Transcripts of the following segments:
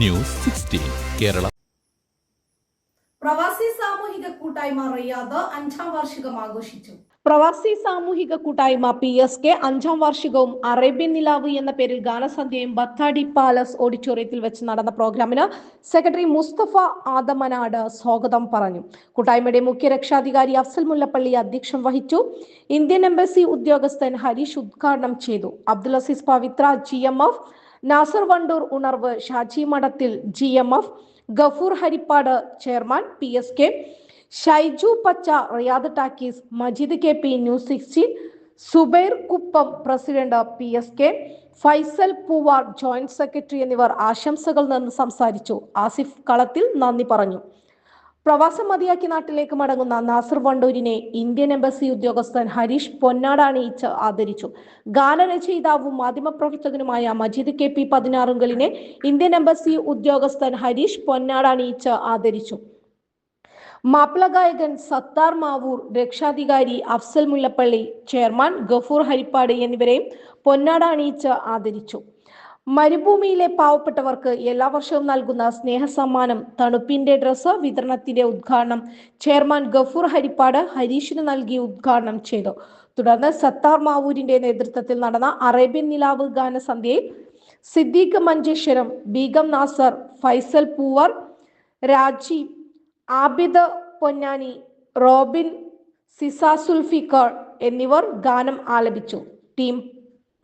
News sixteen Kerala. പ്രവാസി സാമൂഹിക കൂട്ടായ്മ റിയാദ് അഞ്ചാം വാർഷികം ആഘോഷിച്ചു. പ്രവാസി സാമൂഹിക കൂട്ടായ്മ പി എസ് കെ അഞ്ചാം വാർഷികവും അറേബ്യൻ നിലാവ് എന്ന പേരിൽ ഗാനസന്ധ്യയും ബത്താടി പാലസ് ഓഡിറ്റോറിയത്തിൽ വെച്ച് നടന്ന പ്രോഗ്രാമിന് സെക്രട്ടറി മുസ്തഫ ആദമനാട് സ്വാഗതം പറഞ്ഞു. കൂട്ടായ്മയുടെ മുഖ്യ രക്ഷാധികാരി അഫ്സൽ മുല്ലപ്പള്ളി അധ്യക്ഷം വഹിച്ചു. ഇന്ത്യൻ എംബസി ഉദ്യോഗസ്ഥൻ ഹരീഷ് ഉദ്ഘാടനം ചെയ്തു. Abdul Aziz Pavithra G M F Nasser Wandoor Unarvu Shaji Madathil G M F Gafoor Harippad chairman P S K Shaiju Pacha Riyadh talkies Majeed K P news sixteen Subair Kuppam president P S K Faisal Poovar joint secretary എന്നിവർ ആശംസകൾ നിന്ന് സംസാരിച്ചു. ആസിഫ് കളത്തിൽ നന്ദി പറഞ്ഞു. പ്രവാസം മതിയാക്കി നാട്ടിലേക്ക് മടങ്ങുന്ന നാസർ വണ്ടൂരിനെ ഇന്ത്യൻ എംബസി ഉദ്യോഗസ്ഥൻ ഹരീഷ് പൊന്നാടാണ് അണിയിച്ച് ആദരിച്ചു. ഗാനരചയിതാവും മാധ്യമപ്രവർത്തകനുമായ മജീദ് കെ പി പതിനാറുങ്കലിനെ ഇന്ത്യൻ എംബസി ഉദ്യോഗസ്ഥൻ ഹരീഷ് പൊന്നാടാണ് അണിയിച്ച് ആദരിച്ചു. മാപ്പിള ഗായകൻ സത്താർ മാവൂർ രക്ഷാധികാരി അഫ്സൽ മുല്ലപ്പള്ളി ചെയർമാൻ ഗഫൂർ ഹരിപ്പാട് എന്നിവരെയും പൊന്നാട ആദരിച്ചു. മരുഭൂമിയിലെ പാവപ്പെട്ടവർക്ക് എല്ലാ വർഷവും നൽകുന്ന സ്നേഹസമ്മാനം തണുപ്പിന്റെ ഡ്രസ്സ് വിതരണത്തിന്റെ ഉദ്ഘാടനം ചെയർമാൻ ഗഫൂർ ഹരിപ്പാട് ഹരീഷിന് നൽകി ഉദ്ഘാടനം ചെയ്തു. തുടർന്ന് സത്താർ മാവൂരിന്റെ നേതൃത്വത്തിൽ നടന്ന അറേബ്യൻ നിലാവ് ഗാനസന്ധ്യയിൽ സിദ്ദീഖ് മഞ്ചേശ്വരം ബീഗം നാസർ ഫൈസൽ പൂവർ രാജി ആബിദ് പൊന്നാനി റോബിൻ സിസ സുൽഫിക്കർ എന്നിവർ ഗാനം ആലപിച്ചു. ടീം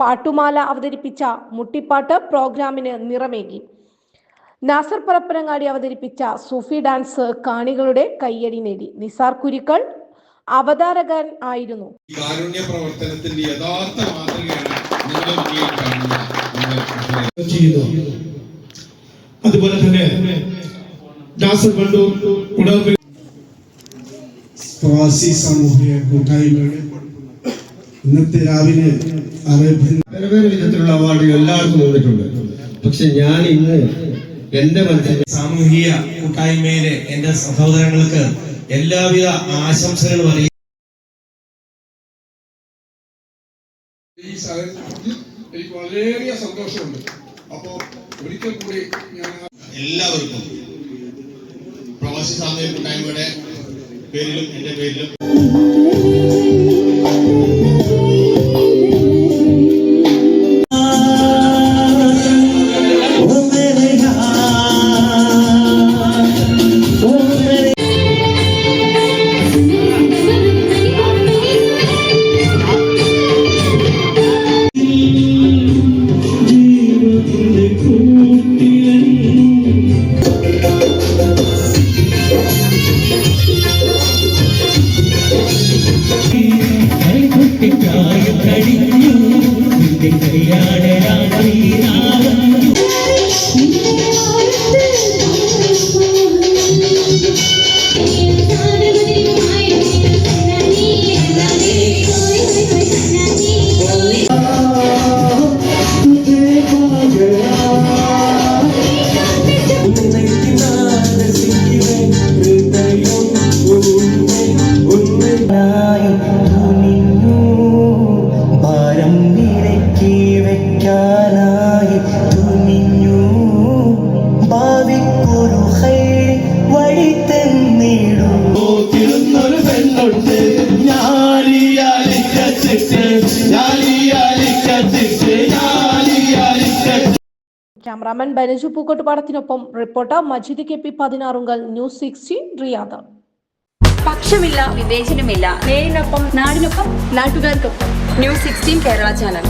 പാട്ടുമാല അവതരിപ്പിച്ച മുട്ടിപ്പാട്ട് പ്രോഗ്രാമിന് നിറമേകി. നാസർ പരപ്പനങ്ങാടി അവതരിപ്പിച്ച സൂഫി ഡാൻസ് കാണികളുടെ കയ്യടി നേടി. നിസാർ കുരുക്കൾ അവതാരകൻ ആയിരുന്നു. കാരുണ്യ പ്രവർത്തനത്തിന്റെ യഥാർത്ഥ മാതൃകയാണ് അതുപോലെ തന്നെ പ്രവാസി സാമൂഹിക കൂട്ടായ്മയുടെ ഇന്നത്തെ രാവിലെ വേറെ വേറെ വിധത്തിലുള്ള അവാർഡുകൾ എല്ലാവർക്കും വന്നിട്ടുണ്ട്. പക്ഷെ ഞാൻ ഇന്ന് എന്റെ മനസ്സിൽ സാമൂഹിക കൂട്ടായ്മയിലെ എന്റെ സഹോദരങ്ങൾക്ക് എല്ലാവിധ ആശംസകളും അറിയാം ഈ സാഹചര്യത്തിൽ എനിക്ക് വളരെയധികം സന്തോഷമുണ്ട്. അപ്പോ ഒരിക്കൽ കൂടി ഞാൻ എല്ലാവർക്കും പ്രവാസി സാമൂഹ്യ കൂട്ടായ്മയുടെ പേരിലും എന്റെ പേരിലും cameraman Banaju പൂക്കോട്ടുപാടത്തിനൊപ്പം reporter Majid K P Pathinarunkal news sixteen Riyadh. പക്ഷമില്ല വിവേചനമില്ല. നേരിനൊപ്പം നാടിനൊപ്പം നാട്ടുകാർക്കൊപ്പം. News sixteen Kerala channel.